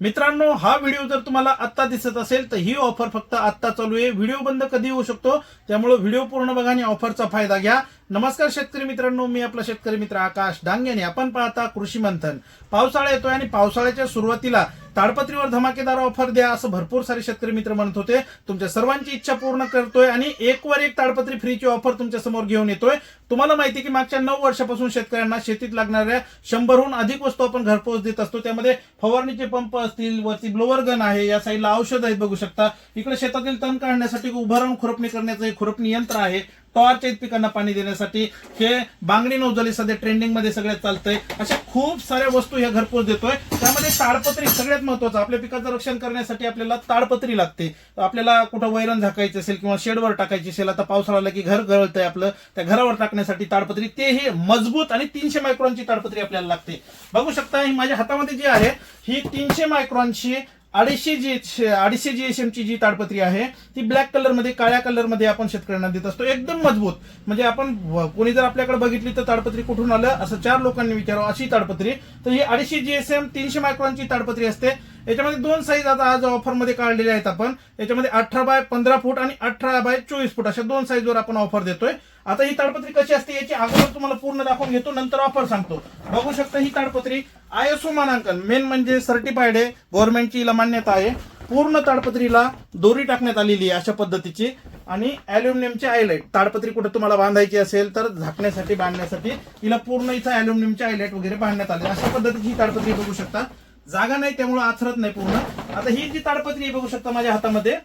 मित्रांनो हा व्हिडिओ जर तुम्हाला आत्ता दिसत असेल तर ही ऑफर फक्त आत्ता चालू आहे. व्हिडिओ बंद कधी होऊ शकतो? त्यामुळे व्हिडिओ पूर्ण बघा आणि ऑफरचा फायदा घ्या. नमस्कार शेतकरी मित्रांनो मी आपला शेतकरी मित्र आकाश डांगेने आपण पाहता कृषी मंथन. पावसाळा येतोय आणि पावसाळ्याच्या सुरुवातीला ताडपत्रीवर धमाकेदार ऑफर द्या असं भरपूर सारे शेतकरी मित्र म्हणत होते. तुमच्या सर्वांची इच्छा पूर्ण करतोय आणि एक वर एक ताडपत्री फ्रीची ऑफर तुमच्यासमोर घेऊन येतोय. तुम्हाला माहिती की मागच्या नऊ वर्षापासून शेतकऱ्यांना शेतीत लागणाऱ्या शंभरहून अधिक वस्तू आपण घरपोच देत असतो. त्यामध्ये फवारणीचे पंप असतील वरती ब्लोअर गन आहे या साईडला औषध आहेत बघू शकता. इकडे शेतातील तण काढण्यासाठी उभारून खुरपणी करण्याचं एक खुरपणी यंत्र आहे. टॉर्च आहेत पिकांना पाणी देण्यासाठी हे बांगडी नौजली सध्या ट्रेंडिंगमध्ये सगळ्यात चालतंय. अशा खूप साऱ्या वस्तू ह्या घरपोच देतोय. त्यामध्ये ताडपत्री सगळ्यात महत्वाचं आपल्या पिकाचं रक्षण करण्यासाठी आपल्याला ताडपत्री लागते. आपल्याला कुठं वैरण झाकायचं असेल किंवा शेडवर टाकायची असेल आता पावसाळा आला की घर गळतंय आपलं त्या घरावर टाकण्यासाठी ताडपत्री तेही मजबूत आणि तीनशे मायक्रॉनची ताडपत्री आपल्याला लागते. बघू शकता ही माझ्या हातामध्ये जी आहे ही तीनशे मायक्रॉनची अडीचशे जी अडीचशे जी एस एमची जी ताडपत्री आहे ती ब्लॅक कलरमध्ये काळ्या कलरमध्ये आपण शेतकऱ्यांना देत असतो. एकदम मजबूत. म्हणजे आपण कोणी जर आपल्याकडे बघितली तर ताडपत्री कुठून आलं? असं चार लोकांनी विचारावं अशी ताडपत्री. तर ही अडीचशे जी एस एम तीनशे मायक्रॉनची ताडपत्री असते. याच्यामध्ये दोन साईज आता आज ऑफरमध्ये काढलेले आहेत आपण. याच्यामध्ये अठरा बाय पंधरा फूट आणि अठरा बाय चोवीस फूट अशा दोन साईजवर आपण ऑफर देतोय. आता ही ताडपत्री कशी असते याची अगोदर तुम्हाला पूर्ण दाखवून घेतो नंतर ऑफर सांगतो. बघू शकता ही ताडपत्री आयएसओ मानांकन मेन म्हणजे सर्टिफाईड आहे गव्हर्नमेंटची हिला मान्यता आहे. पूर्ण ताडपत्रीला दोरी टाकण्यात आलेली आहे अशा पद्धतीची. आणि ॲल्युमिनियमची आयलाईट ताडपत्री कुठे तुम्हाला बांधायची असेल तर झाकण्यासाठी बांधण्यासाठी हिला पूर्ण इथं अॅल्युमिनियमची आयलाईट वगैरे बांधण्यात आले अशा पद्धतीची ही ताडपत्री बघू शकता. जागा नाही त्यामुळे आथरत नाही पूर्ण. आता ही जी ताडपत्री आहे बघू शकता माझ्या हातामध्ये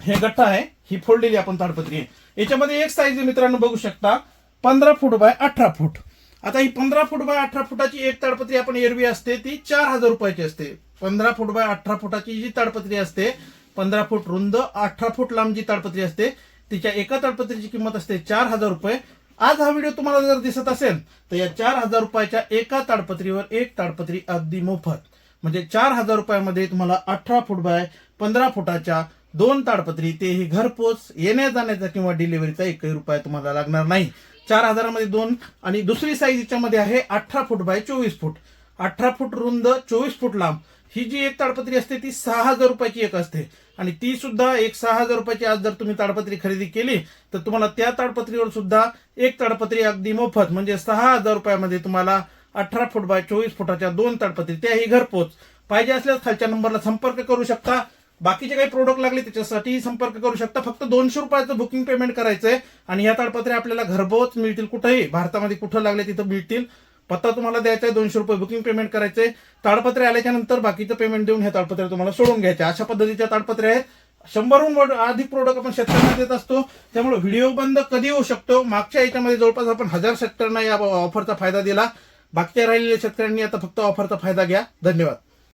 हे गठ्ठा आहे ही फोडलेली आपण ताडपत्री आहे. याच्यामध्ये एक साईज मित्रांनो बघू शकता. पंधरा फूट बाय अठरा फूट. आता ही पंधरा फूट बाय अठरा फुटाची एक ताडपत्री आपण एरवी असते ती चार हजार रुपयाची असते. पंधरा फूट बाय अठरा फुटाची जी ताडपत्री असते पंधरा फूट रुंद अठरा फूट लांब जी ताडपत्री असते. तिच्या एका ताडपत्रीची किंमत असते चार हजार रुपये. आज हा व्हिडिओ तुम्हाला जर दिसत असेल तर या चार हजार रुपयाच्या एका ताडपत्रीवर एक ताडपत्री अगदी मोफत. म्हणजे चार हजार रुपयामध्ये तुम्हाला अठरा फूट बाय पंधरा फुटाच्या दोन ताडपत्री तेही घरपोच येण्या जाण्याचा किंवा डिलिव्हरीचा एकही रुपया तुम्हाला लागणार नाही. चार हजारामध्ये दोन आणि दुसरी साईज याच्यामध्ये आहे अठरा फूट बाय चोवीस फूट. अठरा फूट रुंद चोवीस फूट लांब. ही जी एक ताडपत्री असते ती सहा हजार रुपयाची एक असते. आणि ती सुद्धा एक सहा हजार रुपयाची आज जर तुम्ही ताडपत्री खरेदी केली तर तुम्हाला त्या ताडपत्रीवर सुद्धा एक ताडपत्री अगदी मोफत म्हणजे सहा हजार रुपयामध्ये तुम्हाला अठरा फूट बाय चोवीस फुटाच्या दोन ताडपत्री त्याही घरपोच. पाहिजे असल्यास खालच्या नंबरला संपर्क करू शकता. बाकीचे काही प्रोडक्ट लागले त्याच्यासाठी संपर्क करू शकता. फक्त दोनशे रुपयाचं बुकिंग पेमेंट करायचंय. आणि या ताडपत्र्या आपल्याला घरपोच मिळतील कुठेही. भारतामध्ये कुठं लागले तिथं मिळतील. पत्ता तुम्हाला द्यायचा आहे दोनशे रुपये बुकिंग पेमेंट करायचे ताडपत्रे आल्याच्यानंतर बाकीचं पेमेंट देऊन हे ताडपत्रे तुम्हाला सोडून घ्यायचे. अशा पद्धतीच्या ताडपत्रे आहेत. शंभरहून अधिक प्रोडक्ट आपण शेतकऱ्यांना देत असतो. त्यामुळे व्हिडिओ बंद कधी होऊ शकतो? मागच्या याच्यामध्ये जवळपास आपण हजार शेतकऱ्यांना या ऑफरचा फायदा दिला. बाकीच्या राहिलेल्या शेतकऱ्यांनी आता फक्त ऑफरचा फायदा घ्या. धन्यवाद.